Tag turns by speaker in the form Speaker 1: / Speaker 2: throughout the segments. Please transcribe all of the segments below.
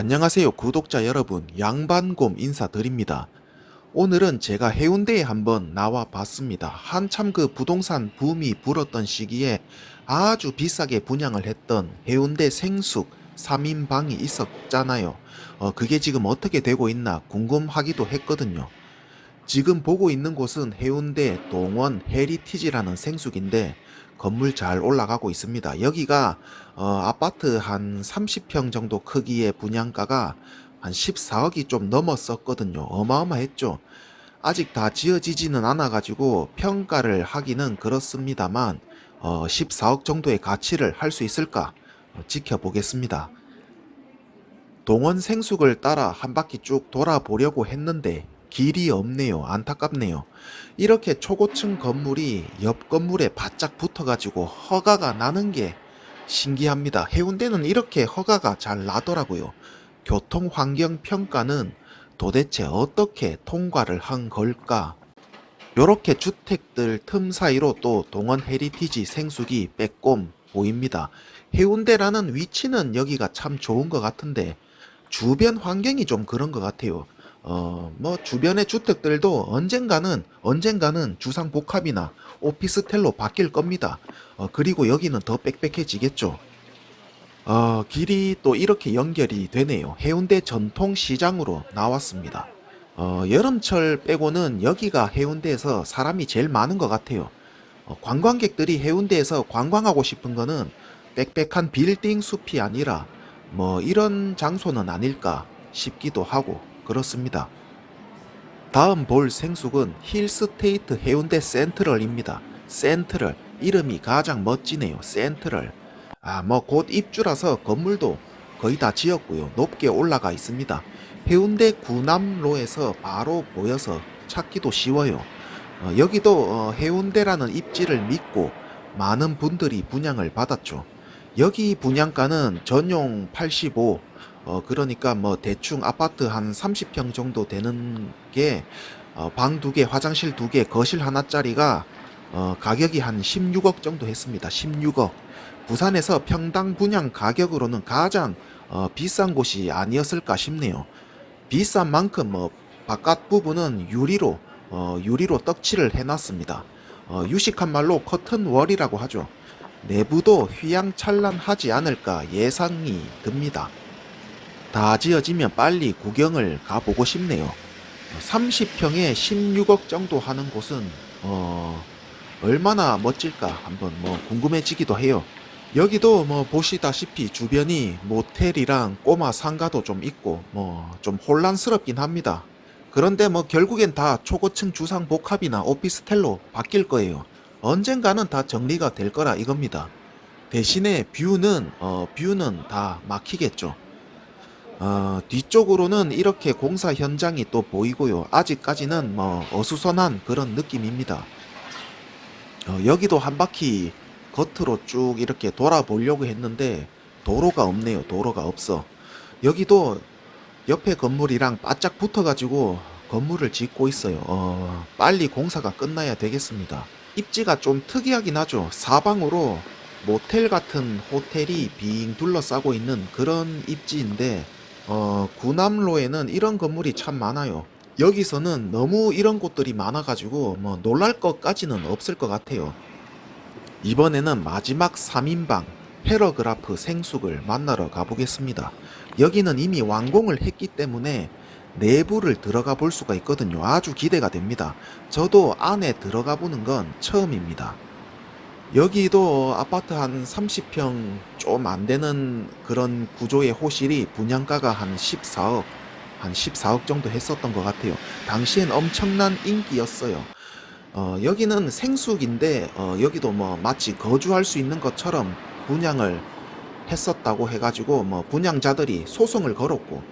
Speaker 1: 안녕하세요 구독자 여러분 양반곰 인사드립니다. 오늘은 제가 해운대에 한번 나와 봤습니다. 한참 그 부동산 붐이 불었던 시기에 아주 비싸게 분양을 했던 해운대 생숙 3인방이 있었잖아요. 어, 그게 지금 어떻게 되고 있나 궁금하기도 했거든요. 지금 보고 있는 곳은 해운대 동원 헤리티지라는 생숙인데 건물 잘 올라가고 있습니다. 여기가 어, 아파트 한 30평 정도 크기의 분양가가 한 14억이 좀 넘었었거든요. 어마어마했죠. 아직 다 지어지지는 않아가지고 평가를 하기는 그렇습니다만 어, 14억 정도의 가치를 할 수 있을까 어, 지켜보겠습니다. 동원 생숙을 따라 한 바퀴 쭉 돌아보려고 했는데 길이 없네요. 안타깝네요. 이렇게 초고층 건물이 옆 건물에 바짝 붙어가지고 허가가 나는 게 신기합니다. 해운대는 이렇게 허가가 잘 나더라고요. 교통 환경 평가는 도대체 어떻게 통과를 한 걸까? 요렇게 주택들 틈 사이로 또 동원 헤리티지 생숙이 빼꼼 보입니다. 해운대라는 위치는 여기가 참 좋은 것 같은데 주변 환경이 좀 그런 것 같아요. 어, 뭐 주변의 주택들도 언젠가는 언젠가는 주상 복합이나 오피스텔로 바뀔 겁니다. 어, 그리고 여기는 더 빽빽해지겠죠. 어, 길이 또 이렇게 연결이 되네요. 해운대 전통시장으로 나왔습니다. 어, 여름철 빼고는 여기가 해운대에서 사람이 제일 많은 것 같아요. 어, 관광객들이 해운대에서 관광하고 싶은 거는 빽빽한 빌딩 숲이 아니라 뭐 이런 장소는 아닐까 싶기도 하고 그렇습니다. 다음 볼 생숙은 힐스테이트 해운대 센트럴입니다. 센트럴 이름이 가장 멋지네요. 센트럴. 아, 뭐 곧 입주라서 건물도 거의 다 지었고요. 높게 올라가 있습니다. 해운대 구남로에서 바로 보여서 찾기도 쉬워요. 어, 여기도 어, 해운대라는 입지를 믿고 많은 분들이 분양을 받았죠. 여기 분양가는 전용 85, 어, 그러니까 뭐 대충 아파트 한 30평 정도 되는 게, 어, 방 두 개, 화장실 두 개, 거실 하나짜리가, 어, 가격이 한 16억 정도 했습니다. 16억. 부산에서 평당 분양 가격으로는 가장, 어, 비싼 곳이 아니었을까 싶네요. 비싼 만큼 뭐, 바깥 부분은 유리로, 어, 유리로 떡칠을 해놨습니다. 어, 유식한 말로 커튼월이라고 하죠. 내부도 휘황찬란하지 않을까 예상이 듭니다. 다 지어지면 빨리 구경을 가보고 싶네요. 30평에 16억 정도 하는 곳은 어 얼마나 멋질까 한번 뭐 궁금해지기도 해요. 여기도 뭐 보시다시피 주변이 모텔이랑 꼬마 상가도 좀 있고 뭐 좀 혼란스럽긴 합니다. 그런데 뭐 결국엔 다 초고층 주상 복합이나 오피스텔로 바뀔 거예요. 언젠가는 다 정리가 될 거라 이겁니다. 대신에 뷰는 어 뷰는 다 막히겠죠. 어, 뒤쪽으로는 이렇게 공사 현장이 또 보이고요. 아직까지는 뭐 어수선한 그런 느낌입니다. 어, 여기도 한 바퀴 겉으로 쭉 이렇게 돌아보려고 했는데 도로가 없네요. 도로가 없어. 여기도 옆에 건물이랑 바짝 붙어가지고 건물을 짓고 있어요. 어, 빨리 공사가 끝나야 되겠습니다. 입지가 좀 특이하긴 하죠. 사방으로 모텔 같은 호텔이 빙 둘러싸고 있는 그런 입지인데 어, 구남로에는 이런 건물이 참 많아요. 여기서는 너무 이런 곳들이 많아가지고 뭐 놀랄 것까지는 없을 것 같아요. 이번에는 마지막 3인방 패러그라프 생숙을 만나러 가보겠습니다. 여기는 이미 완공을 했기 때문에 내부를 들어가 볼 수가 있거든요. 아주 기대가 됩니다. 저도 안에 들어가 보는 건 처음입니다. 여기도 아파트 한 30평 좀 안 되는 그런 구조의 호실이 분양가가 한 14억, 한 14억 정도 했었던 것 같아요. 당시엔 엄청난 인기였어요. 어, 여기는 생숙인데, 어, 여기도 뭐 마치 거주할 수 있는 것처럼 분양을 했었다고 해가지고, 뭐 분양자들이 소송을 걸었고,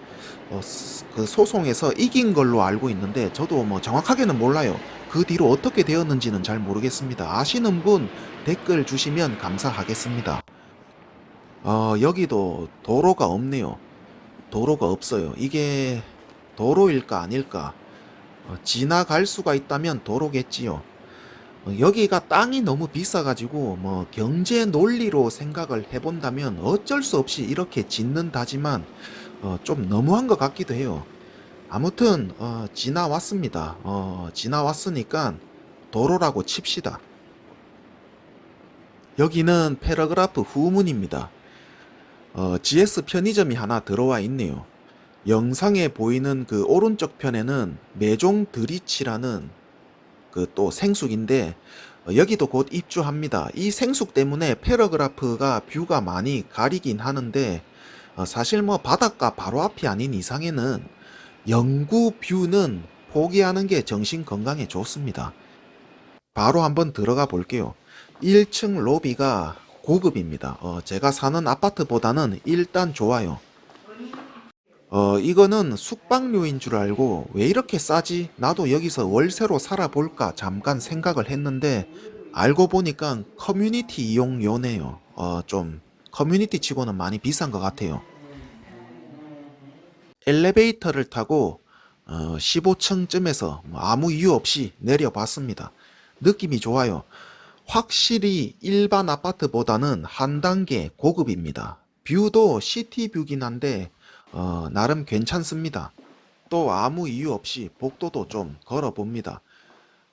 Speaker 1: 어, 스- 그 소송에서 이긴 걸로 알고 있는데, 저도 뭐 정확하게는 몰라요. 그 뒤로 어떻게 되었는지는 잘 모르겠습니다. 아시는 분 댓글 주시면 감사하겠습니다. 어, 여기도 도로가 없네요. 도로가 없어요. 이게 도로일까 아닐까? 어, 지나갈 수가 있다면 도로겠지요. 어, 여기가 땅이 너무 비싸가지고 뭐 경제 논리로 생각을 해본다면 어쩔 수 없이 이렇게 짓는다지만 어, 좀 너무한 것 같기도 해요. 아무튼 어, 지나왔습니다. 어, 지나왔으니까 도로라고 칩시다. 여기는 패러그라프 후문입니다. 어, GS 편의점이 하나 들어와 있네요. 영상에 보이는 그 오른쪽 편에는 메종 드리치라는 그 또 생숙인데 어, 여기도 곧 입주합니다. 이 생숙 때문에 패러그라프가 뷰가 많이 가리긴 하는데 어, 사실 뭐 바닷가 바로 앞이 아닌 이상에는 영구 뷰는 포기하는 게 정신 건강에 좋습니다. 바로 한번 들어가 볼게요. 1층 로비가 고급입니다. 어, 제가 사는 아파트보다는 일단 좋아요. 어, 이거는 숙박료인 줄 알고 왜 이렇게 싸지? 나도 여기서 월세로 살아볼까 잠깐 생각을 했는데 알고 보니까 커뮤니티 이용료네요. 어, 좀 커뮤니티 치고는 많이 비싼 것 같아요. 엘리베이터를 타고 어, 15층쯤에서 뭐 아무 이유 없이 내려봤습니다. 느낌이 좋아요. 확실히 일반 아파트보다는 한 단계 고급입니다. 뷰도 시티 뷰긴 한데 어, 나름 괜찮습니다. 또 아무 이유 없이 복도도 좀 걸어봅니다.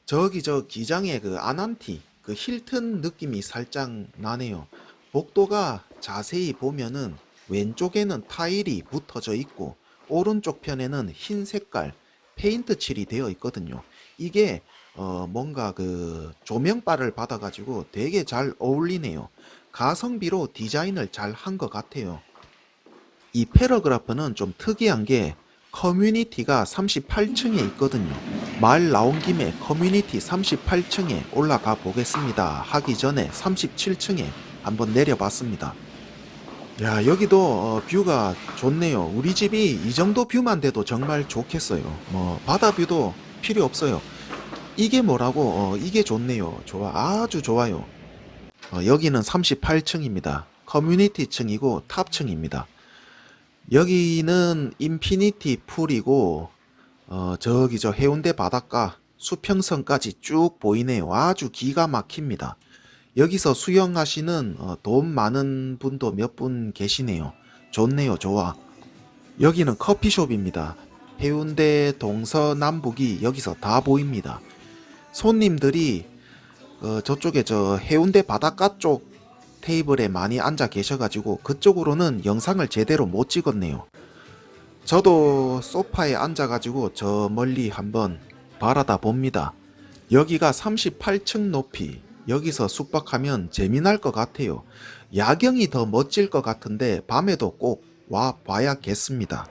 Speaker 1: 저기 저 기장의 그 아난티, 그 힐튼 느낌이 살짝 나네요. 복도가 자세히 보면은 왼쪽에는 타일이 붙어져 있고 오른쪽 편에는 흰 색깔 페인트 칠이 되어 있거든요. 이게 어 뭔가 그 조명바를 받아가지고 되게 잘 어울리네요. 가성비로 디자인을 잘 한 것 같아요. 이 패러그라프는 좀 특이한 게 커뮤니티가 38층에 있거든요. 말 나온 김에 커뮤니티 38층에 올라가 보겠습니다. 하기 전에 37층에 한번 내려봤습니다. 야, 여기도 어, 뷰가 좋네요. 우리 집이 이 정도 뷰만 돼도 정말 좋겠어요. 뭐 바다 뷰도 필요 없어요. 이게 뭐라고? 어, 이게 좋네요. 좋아. 아주 좋아요. 어, 여기는 38층입니다. 커뮤니티 층이고 탑층입니다. 여기는 인피니티 풀이고 어, 저기 저 해운대 바닷가 수평선까지 쭉 보이네요. 아주 기가 막힙니다. 여기서 수영하시는 어, 돈 많은 분도 몇 분 계시네요. 좋네요, 좋아. 여기는 커피숍입니다. 해운대 동서남북이 여기서 다 보입니다. 손님들이 어, 저쪽에 저 해운대 바닷가 쪽 테이블에 많이 앉아 계셔가지고 그쪽으로는 영상을 제대로 못 찍었네요. 저도 소파에 앉아가지고 저 멀리 한번 바라다 봅니다. 여기가 38층 높이. 여기서 숙박하면 재미날 것 같아요. 야경이 더 멋질 것 같은데 밤에도 꼭 와 봐야겠습니다.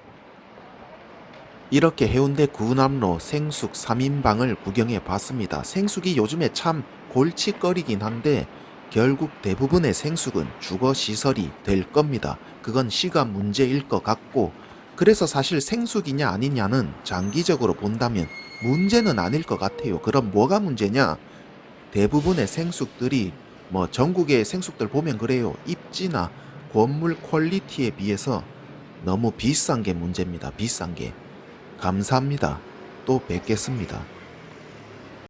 Speaker 1: 이렇게 해운대 구남로 생숙 3인방을 구경해 봤습니다. 생숙이 요즘에 참 골칫거리긴 한데 결국 대부분의 생숙은 주거 시설이 될 겁니다. 그건 시간 문제일 것 같고 그래서 사실 생숙이냐 아니냐는 장기적으로 본다면 문제는 아닐 것 같아요. 그럼 뭐가 문제냐? 대부분의 생숙들이 뭐 전국의 생숙들 보면 그래요. 입지나 건물 퀄리티에 비해서 너무 비싼 게 문제입니다. 비싼 게. 감사합니다. 또 뵙겠습니다.